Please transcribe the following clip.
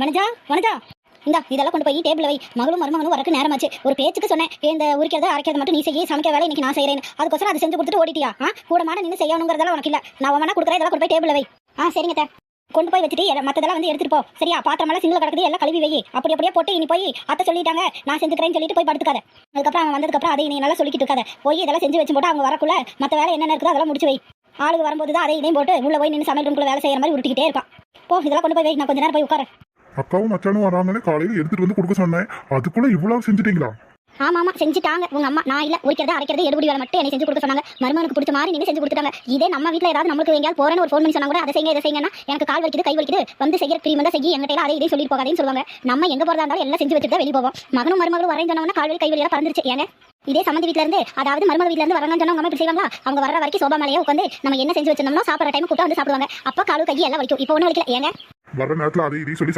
வனஜா வனஜா இந்தா இதெல்லாம் கொண்டு போய் டேபிள் வை. மகளும் மருமகனும் வரக்கு நேரமாச்சு. ஒரு பேச்சுக்கு சொன்னேன். இந்த உரிக்கிறது அரைக்கிறது மட்டும் நீ செய்ய சமைக்க வேலை இன்னைக்கு நான் செய்யறேன் அதுக்கோசரம் அதை செஞ்சு கொடுத்துட்டு ஓடிட்டியா? ஆ? கூட மாட நின்று செய்யணுங்கிறதெல்லாம் உனக்கு இல்லை. நான் வேணா கொடுக்குறேன். இதெல்லாம் கொண்டு போய் டேபிள் வை. ஆ சரிங்க அத்தை. கொண்டு போய் வச்சுட்டு எல்லாம் மத்ததெல்லாம் வந்து எடுத்துட்டு போ. சரியா? பாத்திரமெல்லாம் சிங்கிள் கிடக்குது. எல்லாம் கழுவி வை. அப்படி அப்படியே போட்டு இனி போய் அத்தை சொல்லிட்டாங்க. நான் செஞ்சுக்கிறேன்னு சொல்லிட்டு போய் படுத்துக்காத. அதுக்கப்புறம் அவன் வந்ததுக்கப்புறம் அதை நீ நல்லா சொல்லிக்கிட்டு இருக்காத. போய் இதெல்லாம் செஞ்சு வச்சு போட்டு அவங்க வரக்குள்ள மத்த வேலை என்னென்ன இருக்குதோ அதெல்லாம் முடிச்சு வை. ஆளுக்கு வரும்போது தான் அதை இதையும் போட்டு உள்ள போய் நின்று சமையல் ரூம்குள்ள வேலை செய்யற மாதிரி உருட்டிக்கிட்டே இருப்பான். போ இதெல்லாம் கொண்டு போய் வை. நான் கொஞ்ச நேரம் போய் உட்காரேன் அக்காவும் மச்சானும் வராங்கன்னு காலையில எடுத்துட்டு வந்து கொடுக்க சொன்னேன். அதுக்குள்ள இவ்வளவு செஞ்சுட்டீங்களா? ஆமா ஆமா செஞ்சுட்டாங்க. உங்க அம்மா நான் இல்ல உரிக்கிறது அரைக்கிறது எடுபடி வேலை மட்டும் என்னை செஞ்சு கொடுக்க சொன்னாங்க. மருமனுக்கு பிடிச்ச மாதிரி நீங்க செஞ்சு கொடுத்துட்டாங்க. இதே நம்ம வீட்ல ஏதாவது நம்மளுக்கு எங்கேயாவது போறேன்னு ஒரு ஃபோன் பண்ணி சொன்னா கூட அதை செய்யுங்க இதை செய்யுங்கன்னா எனக்கு கால் வலிக்குது கை வலிக்குது. வந்து செய்யற கிரீம் தான் செய்ய எங்கிட்ட அதை இதையும் சொல்லிட்டு போகாதேன்னு சொல்லுவாங்க. நம்ம எங்க போறதா இருந்தாலும் எல்லாம் செஞ்சு வச்சுட்டு தான் வெளிய போவோம். மகனும் மருமகளும் வரேன்னு சொன்னவங்க கால் வலி கை வலியெல்லாம் பறந்துருச்சு. ஏங்க? இதே சம்மந்தி வீட்ல இருந்து அதாவது மருமக வீட்ல இருந்து வரங்கன்னு சொன்னா உங்க அம்மா இப்படி செய்வாங்களா? அவங்க வர வரைக்கும் சோபா மேலேயே உட்காந்து நம்ம என்ன செஞ்சு வச்சிருந்தோம்னா சாப்பிட்ற டைம் கூப்பிட்டு வந்து சாப்பிடுவாங்க. அப்ப காலு கை எல்லாம் வலிக்கும். இப்போ ஒன்றும் வலிக்கல. ஏங்க? வர நேரத்துல அதை இதையும் சொல்லி